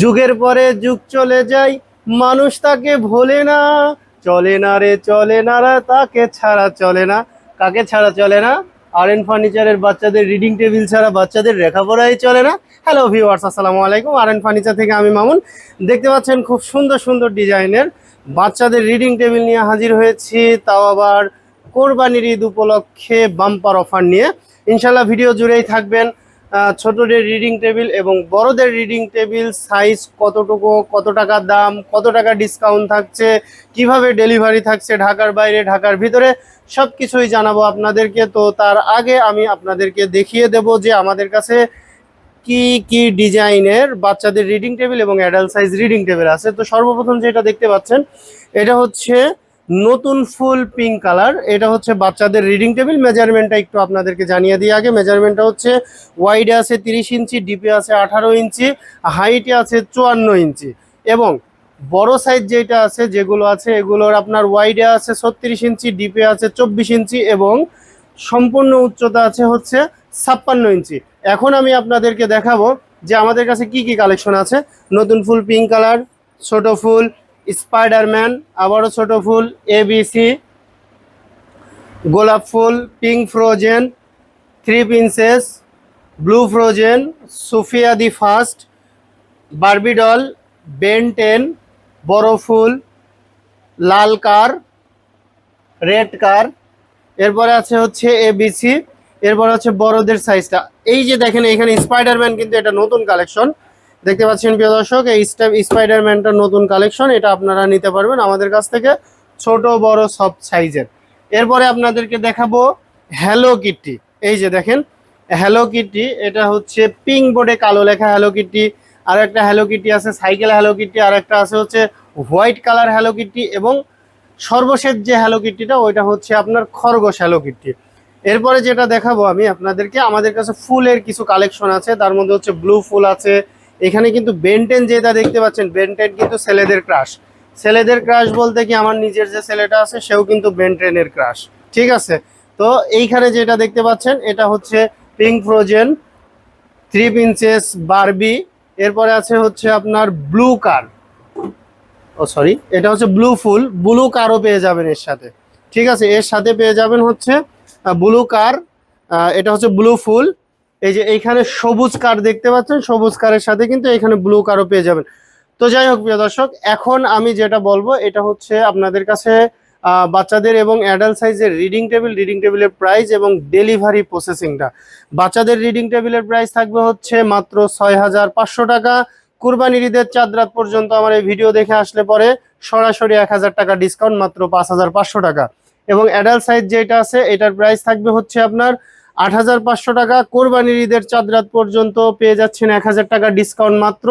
যুগের পরে যুগ চলে যায় মানুষ তাকে ভোলে না। চলে না রে, চলে না রে, তাকে ছাড়া চলে না। কাকে ছাড়া চলে না? আর এন ফার্নিচারের বাচ্চাদের রিডিং টেবিল ছাড়া বাচ্চাদের লেখাপড়াই চলে না। হ্যালো ভিউয়ার্স আসসালামু আলাইকুম। আর এন ফার্নিচার থেকে আমি মামুন। দেখতে পাচ্ছেন খুব সুন্দর সুন্দর ডিজাইনের বাচ্চাদের রিডিং টেবিল নিয়ে হাজির হয়েছি। তাও আবার কোরবানির ঈদ উপলক্ষে বাম্পার অফার নিয়ে। ইনশাল্লাহ ভিডিও জুড়েই থাকবেন। ছোটদের রিডিং টেবিল এবং বড়দের রিডিং টেবিল সাইজ কতটুকু, কত টাকা দাম, কত টাকা ডিসকাউন্ট থাকছে, কীভাবে ডেলিভারি থাকছে, ঢাকার বাইরে, ঢাকার ভিতরে সব কিছুই জানাব আপনাদেরকে। তো তার আগে আমি আপনাদেরকে দেখিয়ে দেব যে আমাদের কাছে কি কি ডিজাইনের বাচ্চাদের রিডিং টেবিল এবং অ্যাডাল্ট সাইজ রিডিং টেবিল আছে। তো সর্বপ্রথম যেটা দেখতে পাচ্ছেন, এটা হচ্ছে নতুন ফুল পিঙ্ক কালার এটা হচ্ছে বাচ্চাদের রিডিং টেবিল মেজারমেন্টটা একটু আপনাদেরকে জানিয়ে দিই আগে। মেজারমেন্টটা হচ্ছে ওয়াইডে আছে তিরিশ ইঞ্চি ডিপে আছে আঠারো ইঞ্চি হাইটে আছে চুয়ান্ন ইঞ্চি। এবং বড় সাইজ যেটা আছে, যেগুলো আছে, এগুলোর আপনার ওয়াইডে আছে ছত্রিশ ইঞ্চি ডিপে আছে চব্বিশ ইঞ্চি এবং সম্পূর্ণ উচ্চতা আছে হচ্ছে ছাপ্পান্ন ইঞ্চি। এখন আমি আপনাদেরকে দেখাবো যে আমাদের কাছে কি কি কালেকশন আছে। নতুন ফুল পিঙ্ক কালার ছোট ফুল স্পাইডারম্যান, আবারও ছোট ফুল এবিসি গোলাপ ফুল pink frozen three princess blue frozen Sofia the first barbie doll Ben ten বড় ফুল, লাল কার, রেড কার, এরপরে আছে হচ্ছে এবিসি এরপরে হচ্ছে বড়দের সাইজটা এই যে দেখেন, এখানে স্পাইডারম্যান কিন্তু এটা নতুন কালেকশন দেখতে পাচ্ছেন প্রিয় দর্শক, এই স্পাইডারম্যানটা নতুন কালেকশন এটা আপনারা নিতে পারবেন আমাদের কাছ থেকে, ছোট, বড়, সব সাইজের। এরপরে আপনাদেরকে দেখাবো হ্যালো কিটটি এই যে দেখেন হ্যালো কিটটি এটা হচ্ছে পিঙ্ক বোর্ডে কালো লেখা হ্যালো কিটটি আর একটা হ্যালো কিটি আছে সাইকেল হ্যালো কিটটি আর একটা আছে হচ্ছে হোয়াইট কালার হ্যালো কিটটি এবং সর্বশেষ যে হ্যালো কিটটিটা ওইটা হচ্ছে আপনার খরগোশ হ্যালো কিটটি এরপরে যেটা দেখাবো আমি আপনাদেরকে, আমাদের কাছে ফুলের কিছু কালেকশন আছে, তার মধ্যে হচ্ছে ব্লু ফুল আছে এখানে কিন্তু বেনটেন যেটা দেখতে পাচ্ছেন বেনটেন কিন্তু ছেলেদের ক্রাশ ছেলেদের ক্রাশ বলতে কি আমার নিজের যে ছেলেটা আছে, সেও কিন্তু বেনটেনের ক্রাশ ঠিক আছে? তো এইখানে যেটা দেখতে পাচ্ছেন, এটা হচ্ছে pink frozen three princess Barbie এরপরে আছে হচ্ছে আপনার ব্লু কার ও সরি এটা হচ্ছে ব্লু ফুল ব্লু কারও পেয়ে যাবেন এর সাথে। ঠিক আছে? এর সাথে পেয়ে যাবেন হচ্ছে ব্লু কার এটা হচ্ছে ব্লু ফুল। এই যে এইখানে সবুজ কার দেখতে পাচ্ছেন? সবুজ কারের সাথে কিন্তু এখানে ব্লু কারও পেয়ে যাবেন। তো যাই হোক, প্রিয় দর্শক, এখন আমি যেটা বলব, এটা হচ্ছে আপনাদের কাছে বাচ্চাদের এবং অ্যাডাল্ট সাইজের রিডিং টেবিল রিডিং টেবিলের প্রাইস এবং ডেলিভারি প্রসেসিংটা বাচ্চাদের রিডিং টেবিলের প্রাইস থাকবে হচ্ছে মাত্র ছয় হাজার পাঁচশো টাকা। কুরবানির ঈদের চাঁদ রাত পর্যন্ত আমার এই ভিডিও দেখে আসলে পরে সরাসরি এক হাজার টাকা ডিসকাউন্ট মাত্র পাঁচ হাজার পাঁচশো টাকা। এবং অ্যাডাল্ট সাইজ যেটা আছে, এটার প্রাইস থাকবে হচ্ছে আপনার আট হাজার পাঁচশো টাকা কোরবানির ঈদের চাঁদ রাত পর্যন্ত পেয়ে যাচ্ছেন এক হাজার টাকা ডিসকাউন্ট মাত্র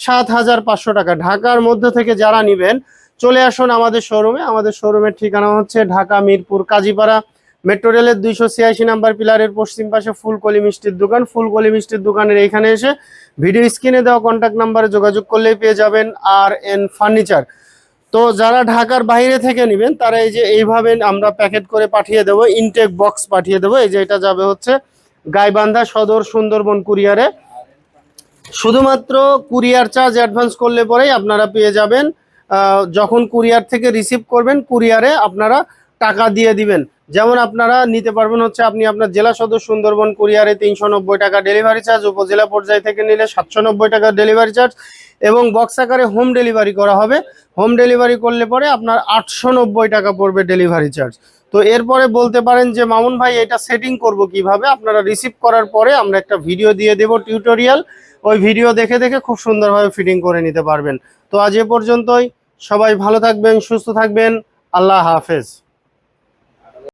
সাত হাজার পাঁচশো টাকা। ঢাকার মধ্য থেকে যারা নেবেন, চলে আসুন আমাদের শোরুমে। আমাদের শোরুমের ঠিকানা হচ্ছে ঢাকা মিরপুর কাজীপাড়া। মেট্রো রেলের দুইশো ছিয়াশি নাম্বার পিলারের পশ্চিম পাশে ফুলকলি মিষ্টির দোকান। ফুলকলি মিষ্টির দোকানের এইখানে এসে ভিডিও স্ক্রিনে দেওয়া কন্ট্যাক্ট নাম্বারে যোগাযোগ করলেই পেয়ে যাবেন আর এন ফার্নিচার। তো যারা ঢাকার বাইরে থেকে নেবেন, তারা এই যে এইভাবে আমরা প্যাকেট করে পাঠিয়ে দেবো ইনটেক বক্স পাঠিয়ে দেবো। এই যে এটা যাবে হচ্ছে গাইবান্ধা সদর সুন্দরবন কুরিয়ারে। শুধুমাত্র কুরিয়ার চার্জ অ্যাডভান্স করলে পরেই আপনারা পেয়ে যাবেন যখন কুরিয়ার থেকে রিসিভ করবেন, কুরিয়ারে আপনারা টাকা দিয়ে দিবেন। যেমন আপনারা নিতে পারবেন হচ্ছে আপনি আপনার জেলা সদর সুন্দরবন কুরিয়ারে তিনশো নব্বই টাকা ডেলিভারি চার্জ, উপজেলা পর্যায় থেকে নিলে সাতশো নব্বই টাকা ডেলিভারি চার্জ এবং বক্স আকারে হোম ডেলিভারি করা হবে। হোম ডেলিভারি করলে পরে আপনার আটশো নব্বই টাকা পড়বে ডেলিভারি চার্জ। তো এরপরে বলতে পারেন যে, মামুন ভাই, এটা সেটিং করব কীভাবে? আপনারা রিসিভ করার পরে আমরা একটা ভিডিও দিয়ে দেব টিউটোরিয়াল ওই ভিডিও দেখে দেখে খুব সুন্দরভাবে ফিটিং করে নিতে পারবেন। তো আজ এ পর্যন্তই। সবাই ভালো থাকবেন, সুস্থ থাকবেন। আল্লাহ হাফেজ।